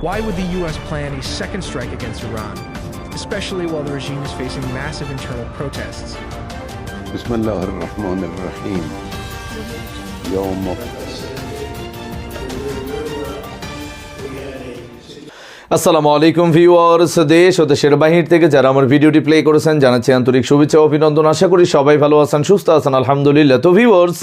Why would the U.S. plan a second strike against Iran, especially while the regime is facing massive internal protests? بسم الله الرحمن الرحيم يوم مفتس আসসালামু আলাইকুম viewers দেশ ও দেশের বাহির থেকে যারা আমার ভিডিওটি প্লে করেছেন জানাচ্ছি আন্তরিক শুভেচ্ছা ও অভিনন্দন আশা করি সবাই ভালো আছেন সুস্থ আছেন আলহামদুলিল্লাহ তো ভিউয়ার্স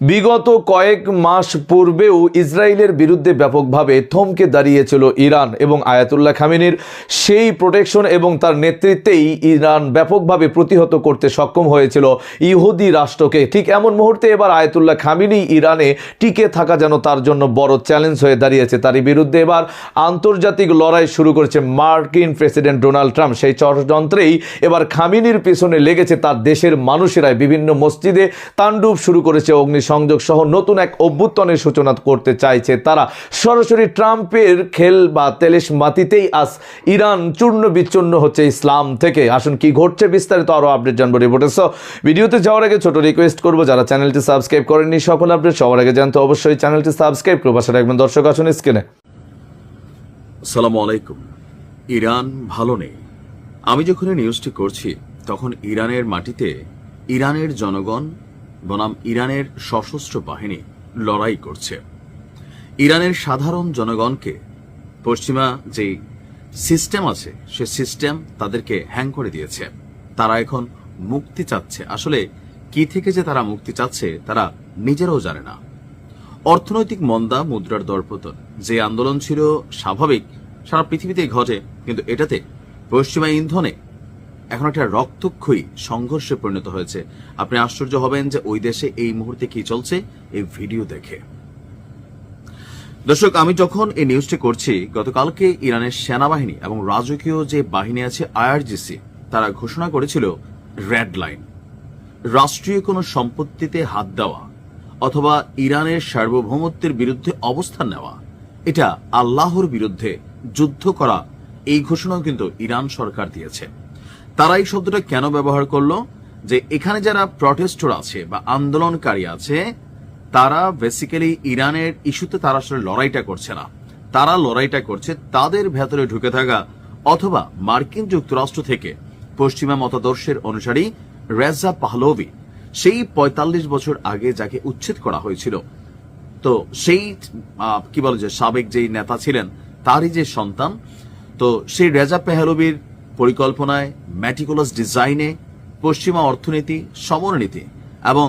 বিগত কয়েক মাস পূর্বেও ইসরায়েলের বিরুদ্ধে ব্যাপকভাবে থমকে দাঁড়িয়েছিল ইরান এবং আয়াতুল্লাহ খামিনির সেই প্রোটেকশন এবং তার নেতৃত্বেই ইরান ব্যাপকভাবে প্রতিহত করতে সক্ষম হয়েছিল ইহুদি রাষ্ট্রকে। ঠিক এমন মুহূর্তে এবার আয়াতুল্লাহ খামিনি ইরানে টিকে থাকা যেন তার জন্য বড় চ্যালেঞ্জ হয়ে দাঁড়িয়েছে। তারই বিরুদ্ধে এবার আন্তর্জাতিক লড়াই শুরু করেছে মার্কিন প্রেসিডেন্ট ডোনাল্ড ট্রাম্প। সেই ষড়যন্ত্রেই এবার খামিনির পেছনে লেগেছে তার দেশের মানুষেরাই। বিভিন্ন মসজিদে তাণ্ডব শুরু করেছে অগ্নিসংযোগ সহ নতুন এক অভ্যুত্থানের সূচনা করতে চাইছে তারা। সরাসরি ট্রাম্পের খেল বা তেলেশ মাতিতেই আজ ইরান চূর্ণ বিচ্ছন্ন হচ্ছে ইসলাম থেকে। আসুন কি ঘটছে বিস্তারিত আরও আপডেট জানব রিপোর্টে। সো ভিডিওতে যাওয়ার আগে ছোট রিকোয়েস্ট করব, যারা চ্যানেলটি সাবস্ক্রাইব করেননি, সকল আপডেট সবার আগে জানতে অবশ্যই চ্যানেলটি সাবস্ক্রাইব করে পাশে রাখবেন দর্শক, আসুন স্ক্রিনে। সালাম আলাইকুম। ইরান ভালো নেই। আমি যখন নিউজটি করছি, তখন ইরানের মাটিতে ইরানের জনগণ বনাম ইরানের সশস্ত্র বাহিনী লড়াই করছে। ইরানের সাধারণ জনগণকে পশ্চিমা যে সিস্টেম আছে, সে সিস্টেম তাদেরকে হ্যাং করে দিয়েছে। তারা এখন মুক্তি চাচ্ছে। আসলে কি থেকে যে তারা মুক্তি চাচ্ছে, তারা নিজেরাও জানে না। অর্থনৈতিক মন্দা মুদ্রার দরপতন। যে আন্দোলন ছিল স্বাভাবিক, সারা পৃথিবীতেই ঘটে, কিন্তু এটাতে পশ্চিমা ইন্ধনে এখন একটা রক্তক্ষয়ী সংঘর্ষে পরিণত হয়েছে। আপনি আশ্চর্য হবেন যে ওই দেশে এই মুহূর্তে কি চলছে এই ভিডিও দেখে। দর্শক, আমি যখন এই নিউজটি করছি, গতকালকে ইরানের সেনাবাহিনী এবং রাজকীয় যে বাহিনী আছে আইআরজিসি, তারা ঘোষণা করেছিল রেড লাইন। রাষ্ট্রীয় কোনো সম্পত্তিতে হাত দেওয়া অথবা ইরানের সার্বভৌমত্বের বিরুদ্ধে অবস্থান নেওয়া, এটা আল্লাহর বিরুদ্ধে যুদ্ধ করা, এই ঘোষণাও কিন্তু ইরান সরকার দিয়েছে। তারা এই শব্দটা কেন ব্যবহার করল? যে এখানে যারা প্রটেস্টর আছে বা আন্দোলনকারী আছে, তারা বেসিক্যালি ইরানের ইস্যুতে তারা আসলে লড়াইটা করছে না। তারা লড়াইটা করছে তাদের ভেতরে ঢুকে থাকা অথবা মার্কিন যুক্তরাষ্ট্র থেকে পশ্চিমা মতাদর্শের অনুসারী রেজা পাহলভি, সেই ৪৫ বছর আগে যাকে উচ্ছেদ করা হয়েছিল। তো সেই কি বলে যে সাবেক যেই নেতা ছিলেন, তারই যে সন্তান, তো সেই রেজা পেহলবির পরিকল্পনায় ম্যাটিকুলাস ডিজাইনে পশ্চিমা অর্থনীতি, সমরনীতি এবং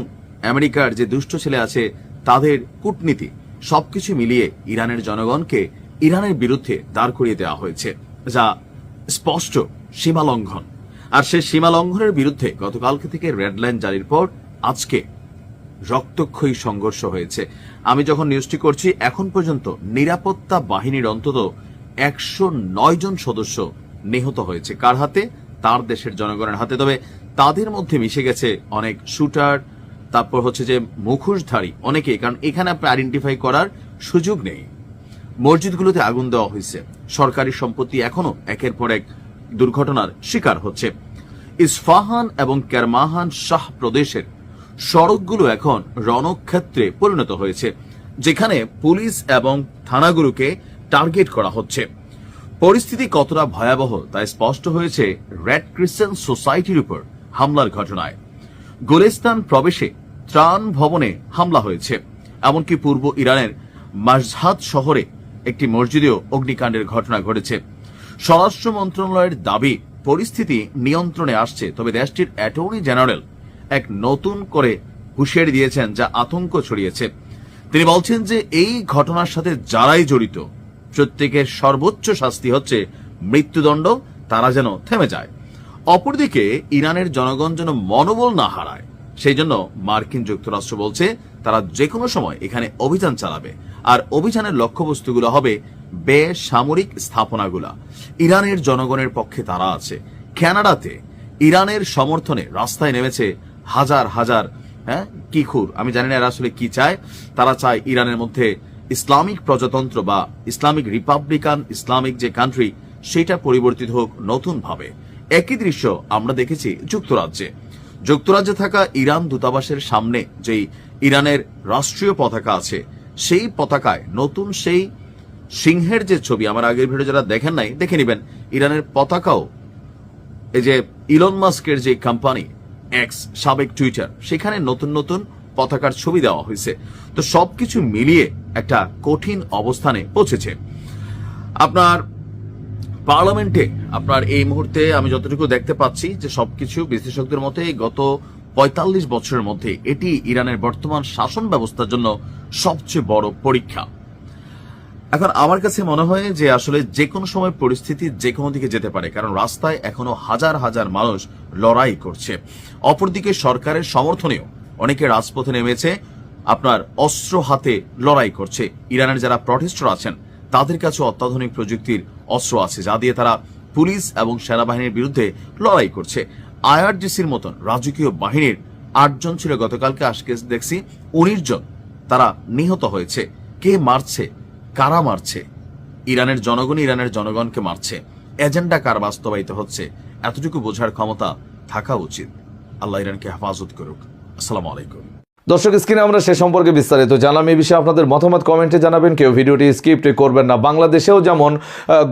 আমেরিকার যে দুষ্ট ছেলে আছে, তাদের কূটনীতি সবকিছু মিলিয়ে ইরানের জনগণকে ইরানের বিরুদ্ধে দাঁড় করিয়ে দেওয়া হয়েছে, যা স্পষ্ট সীমা লঙ্ঘন। আর সেই সীমা লঙ্ঘনের বিরুদ্ধে গতকালকে থেকে রেড লাইন জারির পর আজকে রক্তক্ষয়ী সংঘর্ষ হয়েছে। আমি যখন নিউজটি করছি, এখন পর্যন্ত নিরাপত্তা বাহিনীর অন্তত একশো নয় জন সদস্য নিহত হয়েছে। কার হাতে? তার দেশের জনগণের হাতে। তবে তাদের মধ্যে মিশে গেছে অনেক শুটার, তারপর হচ্ছে যে মুখোশধারী অনেকে কারণ এখানে আপনি আইডেন্টিফাই করার সুযোগ নেই। মসজিদগুলোতে আগুন দেওয়া হয়েছে। সরকারি সম্পত্তি এখনও একের পর এক দুর্ঘটনার শিকার হচ্ছে। ইসফাহান এবং কেরমাহান শাহ প্রদেশের সড়কগুলো এখন রণক্ষেত্রে পরিণত হয়েছে, যেখানে পুলিশ এবং থানাগুলোকে টার্গেট করা হচ্ছে। পরিস্থিতি কতটা ভয়াবহ তা স্পষ্ট হয়েছে রেড ক্রিশ্চান সোসাইটির উপর হামলার ঘটনায়। গুলিস্তান প্রবেশে ত্রাণ ভবনে হামলা হয়েছে। এমনকি পূর্ব ইরানের মাসহাদ শহরে একটি মসজিদেও অগ্নিকাণ্ডের ঘটনা ঘটেছে। স্বরাষ্ট্র মন্ত্রণালয়ের দাবি, পরিস্থিতি নিয়ন্ত্রণে আসছে, তবে দেশটির অ্যাটর্নি জেনারেল এক নতুন করে হুঁশিয়ারি দিয়েছেন যা আতঙ্ক ছড়িয়েছে। তিনি বলছেন যে এই ঘটনার সাথে যারাই জড়িত প্রত্যেকের সর্বোচ্চ শাস্তি হচ্ছে মৃত্যুদণ্ড, তারা যেন থেমে যায়। অপরদিকে ইরানের জনগণ যেন মনোবল না হারায়, সেই জন্য মার্কিন যুক্তরাষ্ট্র বলছে তারা যে কোনো সময় এখানে অভিযান চালাবে। আর অভিযানের লক্ষ্যবস্তুগুলো হবে বেসামরিক স্থাপনাগুলা। ইরানের জনগণের পক্ষে তারা আছে। ক্যানাডাতে ইরানের সমর্থনে রাস্তায় নেমেছে হাজার হাজার হ্যাঁ কিখুর আমি জানি না এরা আসলে কি চায়। তারা চায় ইরানের মধ্যে ইসলামিক প্রজাতন্ত্র বা ইসলামিক রিপাবলিকান ইসলামিক যে কান্ট্রি সেটা পরিবর্তিত হোক নতুন ভাবে একই দৃশ্য আমরা দেখেছি যুক্তরাজ্যে। যুক্তরাজ্যে থাকা ইরান দূতাবাসের সামনে যেই ইরানের রাষ্ট্রীয় পতাকা আছে, সেই পতাকায় নতুন সেই সিংহের যে ছবি, আমার আগের ভিডিও যারা দেখেন নাই, দেখে নেবেন। ইরানের পতাকাও এই যে ইলন মাস্কের যে কোম্পানি এক্স সাবেক টুইটার সেখানে নতুন নতুন পতাকার ছবি দেওয়া হয়েছে। তো সবকিছু মিলিয়ে একটা কঠিন অবস্থানে পৌঁছেছে। আপনার পার্লামেন্টে, আপনার এই মুহূর্তে আমি যতটুকু দেখতে পাচ্ছি যে সবকিছু বিশ্লেষকদের মতে গত পঁয়তাল্লিশ বছরের মধ্যে এটি ইরানের বর্তমান শাসন ব্যবস্থার জন্য সবচেয়ে বড় পরীক্ষা। এখন আমার কাছে মনে হয় যে আসলে যে কোনো সময় পরিস্থিতি যে কোনো দিকে যেতে পারে, কারণ রাস্তায় এখনও হাজার হাজার মানুষ লড়াই করছে। অপরদিকে সরকারের সমর্থনেও অনেকে রাজপথে নেমেছে, আপনার অস্ত্র হাতে লড়াই করছে। ইরানের যারা প্রটেস্টর আছেন, তাদের কাছে অত্যাধুনিক প্রযুক্তির অস্ত্র আছে, যা দিয়ে তারা পুলিশ এবং সেনাবাহিনীর বিরুদ্ধে লড়াই করছে। আইআরজিসির মতন রাজকীয় বাহিনীর আটজন ছিল, গতকালকে আজকে দেখছি উনিশ জন তারা নিহত হয়েছে। কে মারছে? কারা মারছে? ইরানের জনগণ, ইরানের জনগণকে মারছে। এজেন্ডা কার বাস্তবায়িত হচ্ছে? এতটুকু বোঝার ক্ষমতা থাকা উচিত। আল্লাহ ইরানকে হেফাজত করুক। আসসালামু আলাইকুম। দর্শক, স্ক্রিনে আমরা সে সম্পর্কে বিস্তারিত জানলাম এই বিষয়ে আপনাদের মতামত কমেন্টে জানাবেন। কেউ ভিডিওটি স্কিপ্ট করবেন না। বাংলাদেশেও যেমন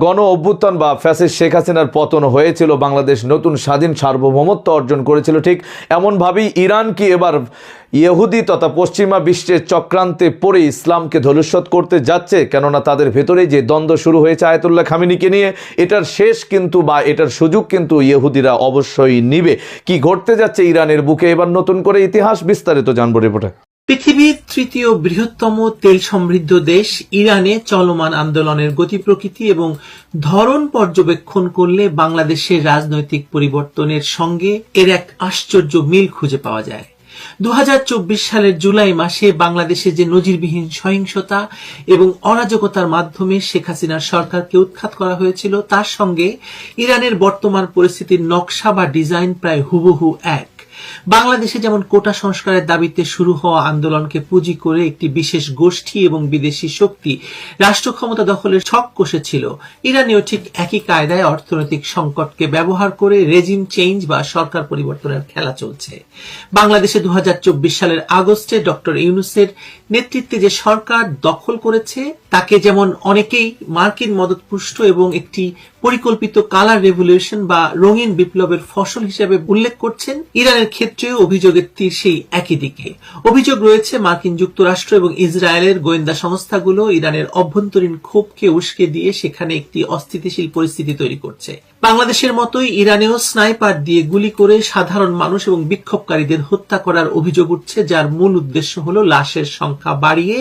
গণ অভ্যুত্থান বা ফ্যাসিস্ট শেখ হাসিনার পতন হয়েছিল, বাংলাদেশ নতুন স্বাধীন সার্বভৌমত্ব অর্জন করেছিল, ঠিক এমনভাবেই ইরান কি এবার ইহুদি তথা পশ্চিমা বিশ্বের চক্রান্তে পড়ে ইসলামকে ধনুষ্যৎ করতে যাচ্ছে? কেননা তাদের ভেতরে যে দ্বন্দ্ব শুরু হয়েছে আয়তুল্লাহ খামিনিকে নিয়ে, এটার শেষ কিন্তু বা এটার সুযোগ কিন্তু ইহুদিরা অবশ্যই নিবে। কি ঘটতে যাচ্ছে ইরানের বুকে? এবার নতুন করে ইতিহাস বিস্তারিত জানব। রিপোর্টে। পৃথিবীর তৃতীয় বৃহত্তম তেল সমৃদ্ধ দেশ ইরানে চলমান আন্দোলনের গতি প্রকৃতি এবং ধরন পর্যবেক্ষণ করলে বাংলাদেশের রাজনৈতিক পরিবর্তনের সঙ্গে এর এক আশ্চর্য মিল খুঁজে পাওয়া যায়। দু হাজার চব্বিশ সালের জুলাই মাসে বাংলাদেশে যে নজিরবিহীন সহিংসতা এবং অরাজকতার মাধ্যমে শেখ হাসিনার সরকারকে উৎখাত করা হয়েছিল, তার সঙ্গে ইরানের বর্তমান পরিস্থিতির নকশা বা ডিজাইন প্রায় হুবহু এক। বাংলাদেশে যেমন কোটা সংস্কারের দাবিতে শুরু হওয়া আন্দোলনকে পুঁজি করে একটি বিশেষ গোষ্ঠী এবং বিদেশি শক্তি রাষ্ট্র ক্ষমতা দখলের ছক কষেছিল। ইরানেও ঠিক একই কায়দায় অর্থনৈতিক সংকটকে ব্যবহার করে রেজিম চেঞ্জ বা সরকার পরিবর্তনের খেলা চলছে। বাংলাদেশে দু হাজার চব্বিশ সালের আগস্টে ডক্টর ইউনুসের নেতৃত্বে যে সরকার দখল করেছে, তাকে যেমন অনেকেই মার্কিন মদতপুষ্ট এবং একটি পরিকল্পিত কালার রেভলিউশন বা রঙিন বিপ্লবের ফসল হিসেবে উল্লেখ করছেন, ইরানের ক্ষেত্রেও অভিযোগের তীর সেই একই দিকে। অভিযোগ রয়েছে, মার্কিন যুক্তরাষ্ট্র এবং ইসরায়েলের গোয়েন্দা সংস্থাগুলো ইরানের অভ্যন্তরীণ ক্ষোভকে উস্কে দিয়ে সেখানে একটি অস্থিতিশীল পরিস্থিতি তৈরি করছে। বাংলাদেশের মতোই ইরানেও স্নাইপার দিয়ে গুলি করে সাধারণ মানুষ এবং বিক্ষোভকারীদের হত্যা করার অভিযোগ উঠছে, যার মূল উদ্দেশ্য হল লাশের সংখ্যা বাড়িয়ে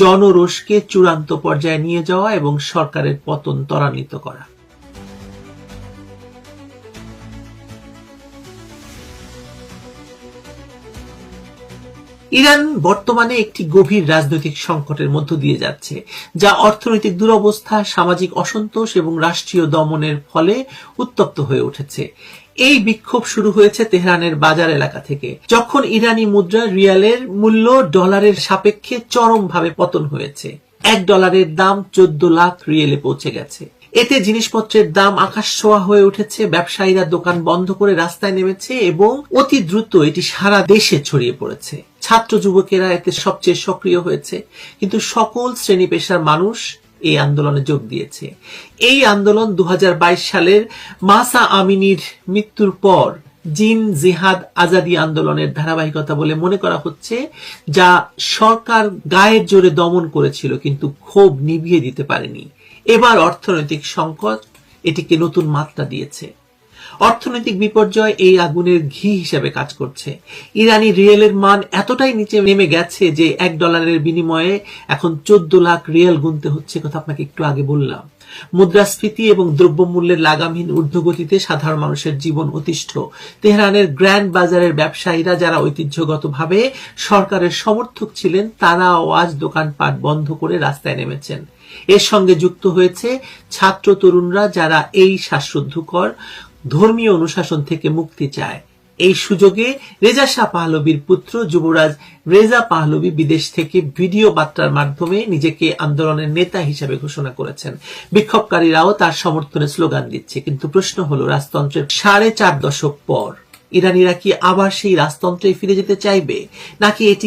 জনরোষকে চূড়ান্ত পর্যায়ে নিয়ে যাওয়া এবং সরকারের পতন ত্বরান্বিত করা। ইরান বর্তমানে একটি গভীর রাজনৈতিক সংকটের মধ্য দিয়ে যাচ্ছে, যা অর্থনৈতিক দুরবস্থা, সামাজিক অসন্তোষ এবং রাষ্ট্রীয় দমনের ফলে উত্তপ্ত হয়ে উঠেছে। এই বিক্ষোভ শুরু হয়েছে তেহরানের বাজার এলাকা থেকে, যখন ইরানি মুদ্রা রিয়ালের মূল্য ডলারের সাপেক্ষে চরমভাবে পতন হয়েছে। এক ডলারের দাম চোদ্দ লাখ রিয়েলে পৌঁছে গেছে। এতে জিনিসপত্রের দাম আকাশ ছোঁয়া হয়ে উঠেছে, ব্যবসায়ীরা দোকান বন্ধ করে রাস্তায় নেমেছে এবং অতি দ্রুত এটি সারা দেশে ছড়িয়ে পড়েছে। ছাত্র যুবকেরা এতে সবচেয়ে সক্রিয় হয়েছে, কিন্তু সকল শ্রেণি পেশার মানুষ এই আন্দোলনে যোগ দিয়েছে। এই আন্দোলন দু হাজার বাইশ সালের মাসা আমিনীর মৃত্যুর পর জিন জিহাদ আজাদি আন্দোলনের ধারাবাহিকতা বলে মনে করা হচ্ছে, যা সরকার গায়ের জোরে দমন করেছিল কিন্তু ক্ষোভ নিভিয়ে দিতে পারেনি। এবার অর্থনৈতিক সংকট এটিকে নতুন মাত্রা দিয়েছে। অর্থনৈতিক বিপর্যয় এই আগুনের ঘি হিসেবে কাজ করছে। ইরানি রিয়েলের মান এতটাই নিচে নেমে গেছে যে এক ডলারের বিনিময়ে এখন চোদ্দ লাখ রিয়েল গুনতে হচ্ছে কথা আপনাকে একটু আগে বললাম। মুদ্রাস্ফীতি এবং দ্রব্যমূল্যের লাগামহীন ঊর্ধ্বগতিতে সাধারণ মানুষের জীবন অতিষ্ঠ। তেহরানের গ্র্যান্ড বাজারের ব্যবসায়ীরা যারা ঐতিহ্যগতভাবে সরকারের সমর্থক ছিলেন, তারাও আজ দোকানপাট বন্ধ করে রাস্তায় নেমেছেন। এর সঙ্গে যুক্ত হয়েছে ছাত্র তরুণরা যারা এই শ্বাসরুদ্ধকর ধর্মীয় অনুশাসন থেকে মুক্তি চায়। এই সুযোগে রেজা শাহ পাহলবির পুত্র যুবরাজ রেজা পাহলবি বিদেশ থেকে ভিডিও বার্তার মাধ্যমে নিজেকে আন্দোলনের নেতা হিসেবে ঘোষণা করেছেন। বিক্ষোভকারীরাও তার সমর্থনে স্লোগান দিচ্ছে। কিন্তু প্রশ্ন হলো, রাজতন্ত্রের সাড়ে চার দশক পর ইরানিরা কি আবার সেই রাজতন্ত্রে ফিরে যেতে চাইবে? নাকি এটি